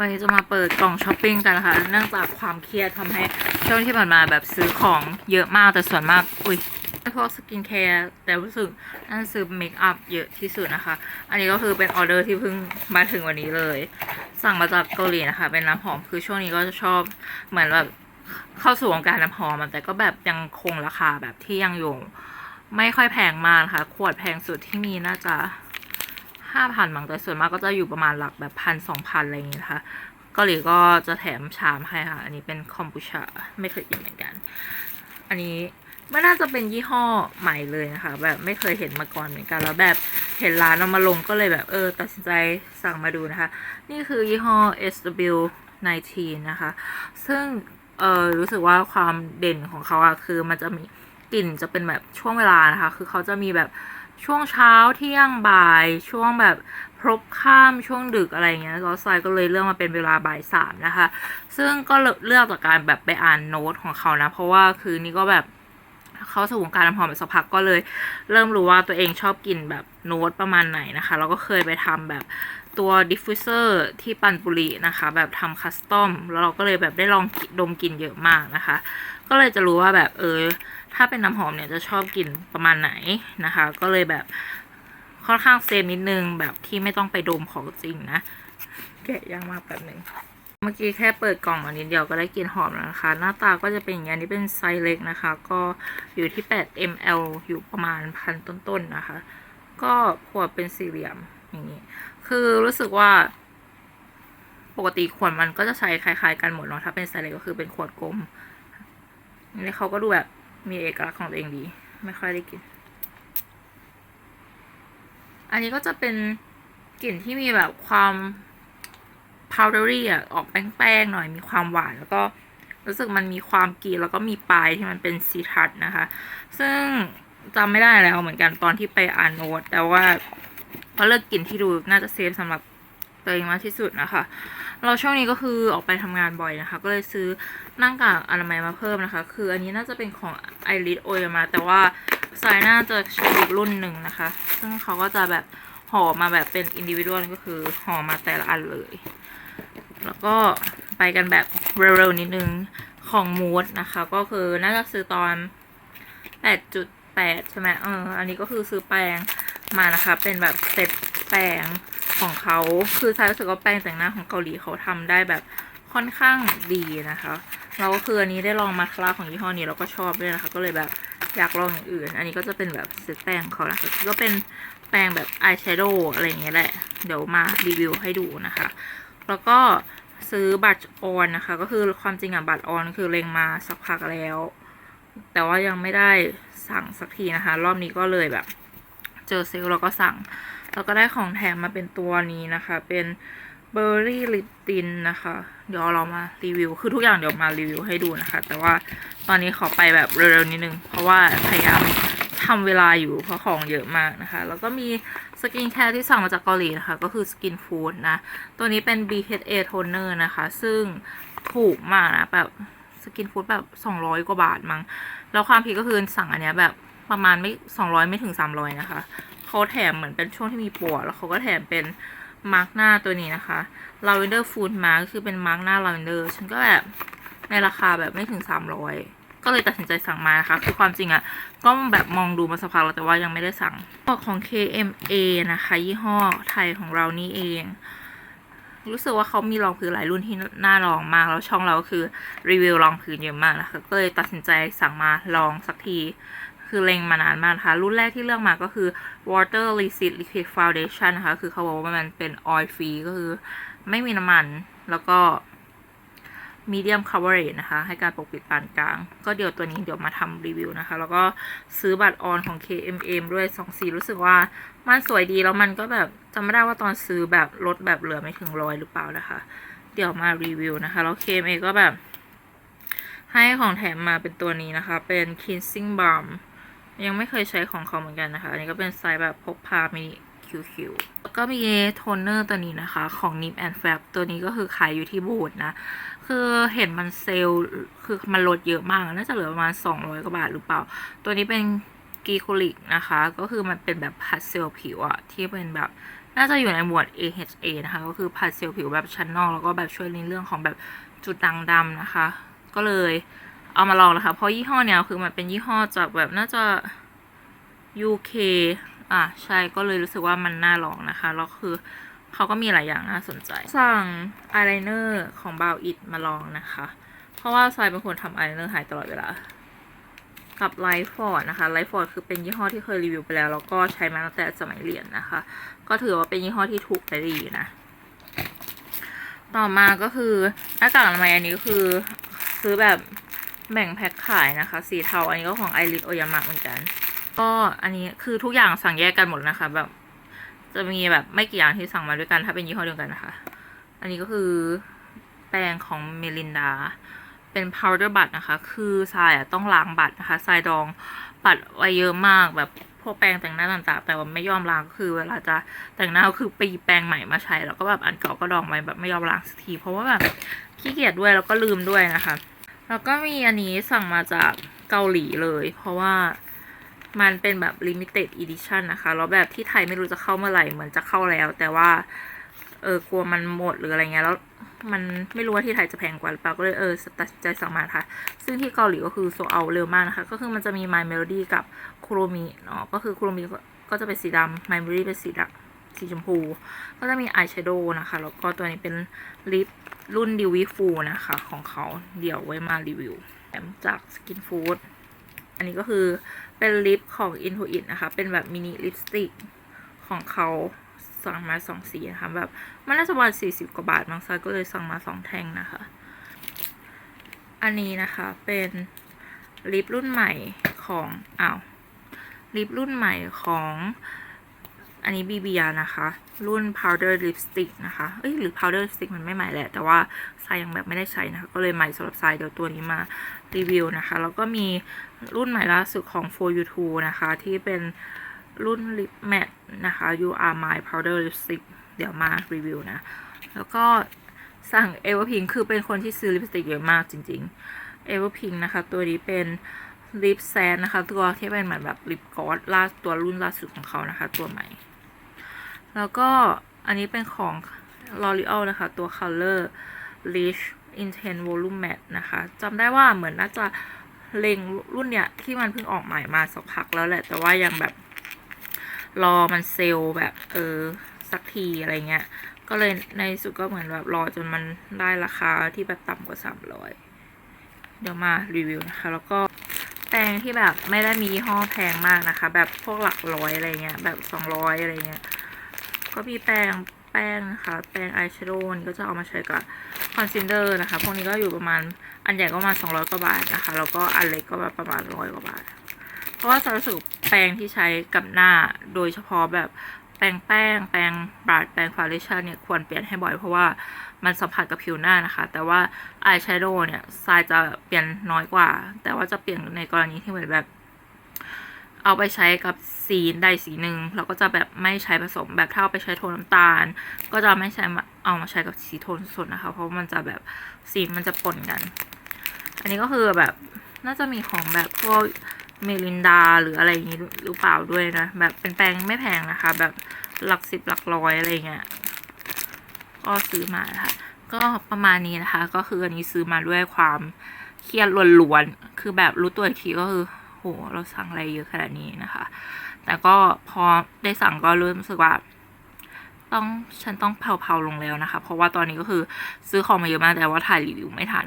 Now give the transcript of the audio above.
วันนี้จะมาเปิดกล่องช้อปปิ้งกันนะคะเนื่องจากความเครียดทำให้ช่วงที่ผ่านมาแบบซื้อของเยอะมากแต่ส่วนมาก อุ้ยพวกสกินแคร์แต่รู้สึกน่าซื้อเมคอัพเยอะที่สุดนะคะ อันนี้ก็คือเป็นออเดอร์ที่เพิ่งมาถึงวันนี้เลย สั่งมาจากเกาหลีนะคะ เป็นน้ำหอมคือช่วงนี้ก็จะชอบเหมือนแบบเข้าสู่วงการน้ำหอมแต่ก็แบบยังคงราคาแบบที่ยังอยู่ ไม่ค่อยแพงมากนะคะขวดแพงสุดที่มีน่าจะ ห้าพันบางแต่ส่วนมากก็จะอยู่ประมาณหลักแบบพันสองพันอะไรอย่างเงี้ยนะคะเกาหลีก็จะแถมชามให้ค่ะ อันนี้เป็นคอมบูชาไม่เคยกินเหมือนกัน อันนี้ไม่น่าจะเป็นยี่ห้อใหม่เลยนะคะ แบบไม่เคยเห็นมาก่อนเหมือนกัน แล้วแบบเห็นร้านเอามาลงก็เลยแบบเออ ตัดสินใจสั่งมาดูนะคะ นี่คือยี่ห้อ SW19 นะคะ ซึ่งเออรู้สึกว่าความเด่นของเขาอะคือมันจะมีกลิ่นจะเป็นแบบช่วงเวลานะคะ คือเขาจะมีแบบ ช่วงเช้าเที่ยงบ่ายช่วงแบบพรบข้ามช่วงดึกอะไรเงี้ยก็ไซก็เลยเลือกมาเป็นเวลาบ่ายสามนะคะ ซึ่งก็เลือกจากการแบบไปอ่านโน้ตของเขานะ เพราะว่าคือนี่ก็แบบเขาสู่วงการน้ำหอมสักพักก็เลย เริ่มรู้ว่าตัวเองชอบกลิ่นแบบโน้ตประมาณไหนนะคะ แล้วก็เคยไปทำแบบตัวดิฟฟิวเซอร์ที่ปันปุรีนะคะ แบบทำคัสตอม แล้วเราก็เลยแบบได้ลองดมกลิ่นเยอะมากนะคะ ก็เลยจะรู้ว่าแบบเออ ถ้าเป็นน้ำหอมเนี่ยจะชอบกลิ่นประมาณไหนนะคะ ก็เลยแบบค่อนข้างเซฟนิดนึงแบบที่ไม่ต้องไปดมของจริงนะ แกะยากมากแบบนึงเมื่อกี้แค่เปิดกล่องมานิดเดียวก็ได้กลิ่นหอมแล้วนะคะ หน้าตาก็จะเป็นอย่างนี้อันนี้เป็นไซส์เล็กนะคะ ก็อยู่ที่ 8 ml อยู่ประมาณพันต้นๆนะคะ ก็ขวดเป็นสี่เหลี่ยมอย่างนี้ คือรู้สึกว่า ปกติขวดมันก็จะใช้คล้ายๆกันหมดเนาะถ้าเป็นไซส์เล็กก็คือเป็นขวดกลม นนี้เขาก็ดูแบบมีเอกลักษณ์ของตัวเองดี ไม่ค่อยได้กิน อันนี้ก็จะเป็นกลิ่นที่มีแบบความ powdery อะ ออกแป้งๆหน่อยมีความหวาน แล้วก็รู้สึกมันมีความกรีแล้วก็มีปลายที่มันเป็นซีทัสนะคะ ซึ่งจำไม่ได้แล้วเหมือนกันตอนที่ไปอ่านโน้ตแต่ว่าก็เลือกกลิ่นที่ดูน่าจะเซฟสำหรับ ตัวเองมากที่สุดนะคะ เราช่วงนี้ก็คือออกไปทำงานบ่อยนะคะ ก็เลยซื้อหน้ากากอนามัยมาเพิ่มนะคะ คืออันนี้น่าจะเป็นของไอริสโอยมา แต่ว่าสายน่าจะใช้อีกรุ่นหนึ่งนะคะ ซึ่งเขาก็จะแบบห่อมาแบบเป็นอินดิวิ u วลก็คือห่อมาแต่ละอันเลย แล้วก็ไปกันแบบเร็วๆนิดนึงของมูดนะคะ ก็คือน่าจะซื้อตอน 8.8 ใช่ไหมเออ อันนี้ก็คือซื้อแปรงมานะคะ เป็นแบบเซตแปรง ของเขาคือซายรู้สึกว่าแปรงแต่งหน้าของเกาหลีเขาทำได้แบบค่อนข้างดีนะคะแล้วก็คืออันนี้ได้ลองมาคลาของยี่ห้อนี้แล้วก็ชอบด้วยนะคะ ก็เลยแบบอยากลองอย่างอื่น อันนี้ก็จะเป็นแบบเซตแปรงของเขานะคะก็เป็นแปรงแบบอายแชโดว์อะไรอย่างเงี้ยแหละ เดี๋ยวมารีวิวให้ดูนะคะ แล้วก็ซื้อบัตรออนนะคะ ก็คือความจริงอะบัตรออนคือเล็งมาสักพักแล้ว แต่ว่ายังไม่ได้สั่งสักทีนะคะ รอบนี้ก็เลยแบบ เจอเซลล์แล้วก็สั่ง แล้วก็ได้ของแถมมาเป็นตัวนี้นะคะ เป็นเบอร์รี่ลิปตินนะคะ เดี๋ยวเรามารีวิว คือทุกอย่างเดี๋ยวมารีวิวให้ดูนะคะ แต่ว่าตอนนี้ขอไปแบบเร็วๆนิดนึง เพราะว่าพยายามทำเวลาอยู่เพราะของเยอะมากนะคะ แล้วก็มีสกินแคร์ที่สั่งมาจากเกาหลีนะคะ ก็คือสกินฟู้ดนะ ตัวนี้เป็น BHA toner นะคะ ซึ่งถูกมากนะ แบบสกินฟู้ดแบบ 200 กว่าบาทมั้ง แล้วความพีคก็คือสั่งอันเนี้ยแบบ ประมาณไม่200ไม่ถึง300นะคะเขาแถมเหมือนเป็นช่วงที่มีโปรแล้วเขาก็แถมเป็นมาร์กหน้าตัวนี้นะคะ Lavender Food Mark คือเป็นมาร์กหน้า Lavender ฉันก็แบบในราคาแบบไม่ถึง300ก็เลยตัดสินใจสั่งมานะคะคือความจริงอะ่ะก็แบบมองดูมาสักพักแล้วแต่ว่ายังไม่ได้สั่งของ KMA นะคะ ยี่ห้อไทยของเรานี่เอง รู้สึกว่าเขามีรองพื้นหลายรุ่นที่น่าลองมาก แล้วช่องเราก็คือรีวิวรองพื้นเยอะมากนะคะ ก็เลยตัดสินใจสั่งมาลองสักที คือเล็งมานานมากนะคะ รุ่นแรกที่เลือกมาก็คือ water receipt liquid foundation นะคะ คือเขาบอกว่ามันเป็น oil free ก็คือไม่มีน้ำมัน แล้วก็ medium coverage นะคะ ให้การปกปิดปานกลาง ก็เดี๋ยวตัวนี้เดี๋ยวมาทำรีวิวนะคะ แล้วก็ซื้อบัตรออนของ KMM ด้วย2สีรู้สึกว่ามันสวยดี แล้วมันก็แบบจำไม่ได้ว่าตอนซื้อแบบลดแบบเหลือไม่ถึงร้อยหรือเปล่านะคะ เดี๋ยวมารีวิวนะคะ แล้ว KMA ก็แบบให้ของแถมมาเป็นตัวนี้นะคะ เป็น cleansing balm ยังไม่เคยใช้ของเขาเหมือนกันนะคะ อันนี้ก็เป็นไซส์แบบพกพามินิคิวๆแล้วก็มีโทนเนอร์ตัวนี้นะคะ ของ Nip and Fab ตัวนี้ก็คือขายอยู่ที่บูธนะ คือเห็นมันเซลคือมันลดเยอะมาก น่าจะเหลือประมาณ 200 กว่าบาทหรือเปล่า ตัวนี้เป็นกีโคลิกนะคะ ก็คือมันเป็นแบบพัดเซลล์ผิวอะที่เป็นแบบน่าจะอยู่ในหมวด AHA นะคะ ก็คือผัดเซลล์ผิวแบบชั้นนอก แล้วก็แบบช่วยในเรื่องของแบบจุดด่างดำนะคะ ก็เลย เอามาลองนะคะเพราะยี่ห้อเนี้ยคือมันเป็นยี่ห้อจากแบบน่าจะ UK อะใช่ก็เลยรู้สึกว่ามันน่าลองนะคะแล้วคือเขาก็มีหลายอย่างน่าสนใจ สั่งอายไลเนอร์ของบาวอิดมาลองนะคะ เพราะว่าทรายเป็นคนทำอายไลเนอร์หายตลอดเวลา กับไลฟ์ฟอร์ดนะคะไลฟ์ฟอร์ดคือเป็นยี่ห้อที่เคยรีวิวไปแล้ว แล้วก็ใช้มาตั้งแต่สมัยเรียนนะคะ ก็ถือว่าเป็นยี่ห้อที่ถูกและดีนะ ต่อมาก็คือหน้ากากอนามัยอันนี้ก็คือซื้อแบบ แบ่งแพ็คขายนะคะ สีเทาอันนี้ก็ของไอริสโอยามะเหมือนกัน ก็อันนี้คือทุกอย่างสั่งแยกกันหมดนะคะ แบบ จะมีแบบไม่กี่อย่างที่สั่งมาด้วยกัน ถ้าเป็นยี่ห้อเดียวกันนะคะ อันนี้ก็คือแปรงของเมลินดา เป็น powder บัตนะคะ คือทรายอะต้องล้างบัตนะคะทรายดองบัตไว้เยอะมากแบบพวกแปรงแต่งหน้าต่างๆ แต่ว่าไม่ยอมล้างก็คือ เวลาจะแต่งหน้าก็คือไปหยิบแปรงใหม่มาใช้แล้วก็แบบอันเก่าก็ดองไว้แบบไม่ยอมล้างสักทีเพราะว่าแบบขี้เกียจด้วยแล้วก็ลืมด้วยนะคะ แล้วก็มีอันนี้สั่งมาจากเกาหลีเลย เพราะว่ามันเป็นแบบ limited edition นะคะ แล้วแบบที่ไทยไม่รู้จะเข้าเมื่อไหร่ เหมือนจะเข้าแล้ว แต่ว่า เออกลัวมันหมดหรืออะไรเงี้ย แล้วมันไม่รู้ว่าที่ไทยจะแพงกว่าหรือเปล่า ก็เลยเออตัดใจสั่งมาค่ะ ซึ่งที่เกาหลีก็คือโซเอาเร็วมากนะคะ ก็คือมันจะมี My Melody กับคุโรมิเนาะ ก็คือคุโรมิก็จะเป็นสีดำ My Melody เป็นสีดำสีชมพู ก็จะมีอายแชโดว์นะคะ แล้วก็ตัวนี้เป็นลิป รุ่นดิวิฟูนะคะของเขาเดี๋ยวไว้มารีวิวแถมจาก Skin Food อันนี้ก็คือเป็นลิปของ Intuit นะคะ เป็นแบบมินิลิปสติกของเขาสั่งมาสองสีนะคะแบบมันน่าจะประมาณสี่สิบกว่าบาทมั้งซายก็เลยสั่งมาสองแท่งนะคะ อันนี้นะคะเป็นลิปรุ่นใหม่ของอ้าวลิปรุ่นใหม่ของ อันนี้ BBR นะคะ รุ่น powder lipstick นะคะ เอ้ยหรือ powder lipstick มันไม่ใหม่แหละ แต่ว่าทรายยังแบบไม่ได้ใช้นะคะ ก็เลยใหม่สำหรับทรายเดี๋ยวตัวนี้มารีวิวนะคะ แล้วก็มีรุ่นใหม่ล่าสุดของ for you two นะคะ ที่เป็นรุ่น lip matte นะคะ you are my powder lipstick เดี๋ยวมารีวิวนะ แล้วก็สั่ง Everpink คือเป็นคนที่ซื้อลิปสติกเยอะมากจริงๆ Everpink นะคะ ตัวนี้เป็นลิปแซนนะคะ ตัวที่เป็นเหมือนแบบลิปกอสล่าตัวรุ่นล่าสุดของเขานะคะ ตัวใหม่ แล้วก็อันนี้เป็นของ L'Oreal นะคะ ตัว Color Rich Intense Volume Matte นะคะจำได้ว่าเหมือนน่าจะเล็งรุ่นเนี้ยที่มันเพิ่งออกใหม่มาสักพักแล้วแหละ แต่ว่ายังแบบรอมันเซลแบบเออสักทีอะไรเงี้ย ก็เลยในสุดก็เหมือนแบบรอจนมันได้ราคาที่แบบต่ำกว่า 300 เดี๋ยวมารีวิวนะคะ แล้วก็แปรงที่แบบไม่ได้มียี่ห้อแพงมากนะคะ แบบพวกหลักร้อยอะไรเงี้ยแบบ 200 อะไรเงี้ย ก็มีแปรงแป้งนะคะ แปรงอายแชโดว์นี่ก็จะเอามาใช้กับคอนซีลเลอร์นะคะ พวกนี้ก็อยู่ประมาณอันใหญ่ก็ประมาณ200กว่าบาทนะคะ แล้วก็อันเล็กก็ประมาณร้อยกว่าบาท เพราะว่าจะรู้สึกแปรงที่ใช้กับหน้าโดยเฉพาะแบบแปรงแป้งแปรงบลัดแปรงฟาวเดชั่นเนี่ยควรเปลี่ยนให้บ่อยเพราะว่ามันสัมผัสกับผิวหน้านะคะ แต่ว่าอายแชโดว์เนี่ยทรายจะเปลี่ยนน้อยกว่า แต่ว่าจะเปลี่ยนในกรณีที่เหมือนแบบ เอาไปใช้กับสีใดสีหนึ่งเราก็จะแบบไม่ใช้ผสมแบบถ้าเอาไปใช้โทนน้ำตาล ก็จะไม่ใช้เอามาใช้กับสีโทนสดนะคะ เพราะมันจะแบบสีมันจะปนกัน อันนี้ก็คือแบบน่าจะมีของแบบพวกเมลินดาหรืออะไรอย่างนี้หรือเปล่าด้วยนะ แบบเป็นแปรงไม่แพงนะคะ แบบหลักสิบหลักร้อยอะไรเงี้ยก็ซื้อมานะคะก็ประมาณนี้นะคะ ก็คืออันนี้ซื้อมาด้วยความเครียดล้วนๆคือแบบรู้ตัวอีกทีก็คือ เราสั่งอะไรเยอะขนาดนี้นะคะ แต่ก็พอได้สั่งก็เริ่มรู้สึกว่า ต้องฉันต้องเผาๆลงแล้วนะคะ เพราะว่าตอนนี้ก็คือซื้อของมาเยอะมากแต่ว่าถ่ายรีวิวไม่ทัน